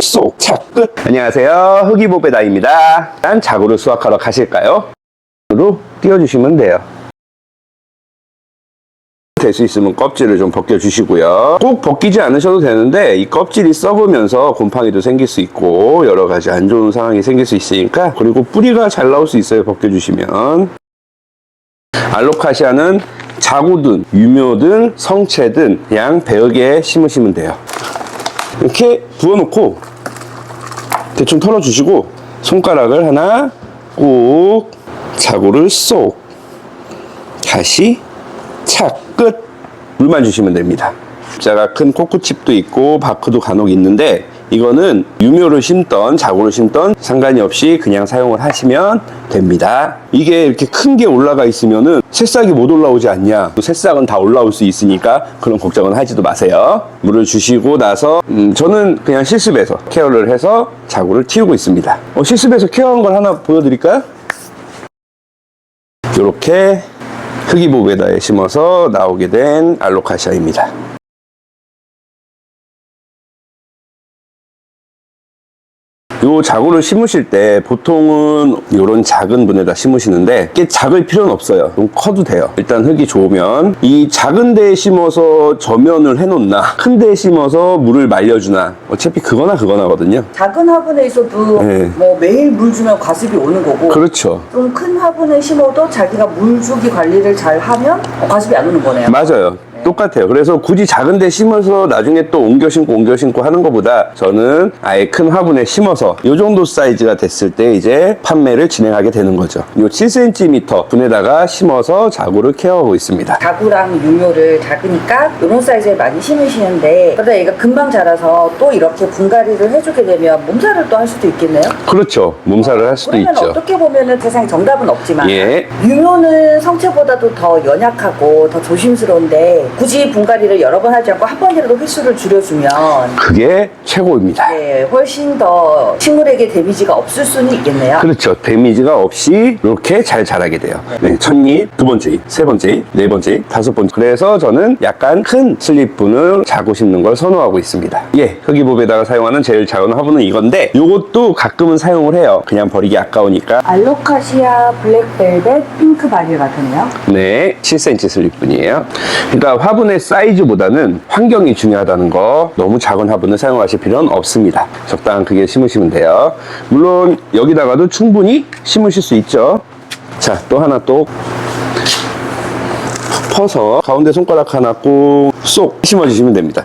쏙, 착, 끝. 안녕하세요. 흑이보배다입니다. 일단 자구를 수확하러 가실까요? 으로 띄워주시면 돼요. 될 수 있으면 껍질을 좀 벗겨주시고요. 꼭 벗기지 않으셔도 되는데 이 껍질이 썩으면서 곰팡이도 생길 수 있고 여러 가지 안 좋은 상황이 생길 수 있으니까 그리고 뿌리가 잘 나올 수 있어요. 벗겨주시면. 알로카시아는 자구든 유묘든 성체든 그냥 배역에 심으시면 돼요. 이렇게 부어놓고 대충 털어주시고 손가락을 하나 꾹 자구를 쏙 다시 착 끝 물만 주시면 됩니다. 자가 큰 코코칩도 있고 바크도 간혹 있는데 이거는 유묘를 심던 자구를 심던 상관이 없이 그냥 사용을 하시면 됩니다. 이게 이렇게 큰 게 올라가 있으면은 새싹이 못 올라오지 않냐? 또 새싹은 다 올라올 수 있으니까 그런 걱정은 하지도 마세요. 물을 주시고 나서 음, 저는 그냥 실습에서 케어를 해서 자구를 틔우고 있습니다. 어, 실습에서 케어한 걸 하나 보여드릴까요? 이렇게 흑이보베다에 심어서 나오게 된 알로카시아입니다. 요 자구를 심으실 때 보통은 요런 작은 분에다 심으시는데 꽤 작을 필요는 없어요. 좀 커도 돼요. 일단 흙이 좋으면 이 작은 데에 심어서 저면을 해놓나 큰 데에 심어서 물을 말려주나 어차피 그거나 그거나거든요. 작은 화분에 있어도 네. 뭐 매일 물 주면 과습이 오는 거고 그렇죠. 좀 큰 화분에 심어도 자기가 물 주기 관리를 잘 하면 어, 과습이 안 오는 거네요. 맞아요. 똑같아요. 그래서 굳이 작은 데 심어서 나중에 또 옮겨 심고 옮겨 심고 하는 것보다 저는 아예 큰 화분에 심어서 이 정도 사이즈가 됐을 때 이제 판매를 진행하게 되는 거죠. 이 7cm 분에다가 심어서 자구를 케어하고 있습니다. 자구랑 유묘를 작으니까 이런 사이즈에 많이 심으시는데 그러다 얘가 금방 자라서 또 이렇게 분갈이를 해주게 되면 몸살을 또 할 수도 있겠네요. 그렇죠. 몸살을 할 수도 그러면 있죠. 어떻게 보면은 세상에 정답은 없지만 예. 유묘는 성체보다도 더 연약하고 더 조심스러운데 굳이 분갈이를 여러 번 하지 않고 한 번이라도 횟수를 줄여주면 그게 최고입니다. 네, 훨씬 더 식물에게 데미지가 없을 수는 있겠네요. 그렇죠. 데미지가 없이 이렇게 잘 자라게 돼요. 네, 첫 잎, 두 번째 잎, 세 번째 잎, 네 번째 잎, 다섯 번째. 그래서 저는 약간 큰 슬립분을 자고 심는 걸 선호하고 있습니다. 예, 흑이법에다가 사용하는 제일 작은 화분은 이건데 이것도 가끔은 사용을 해요. 그냥 버리기 아까우니까. 알로카시아 블랙벨벳 핑크 바질 같으네요. 네, 7cm 슬립분이에요. 그러니까 화분의 사이즈보다는 환경이 중요하다는 거 너무 작은 화분을 사용하실 필요는 없습니다. 적당한 크기에 심으시면 돼요. 물론 여기다가도 충분히 심으실 수 있죠. 자, 또 하나 또 퍼서 가운데 손가락 하나 꼭쏙 심어주시면 됩니다.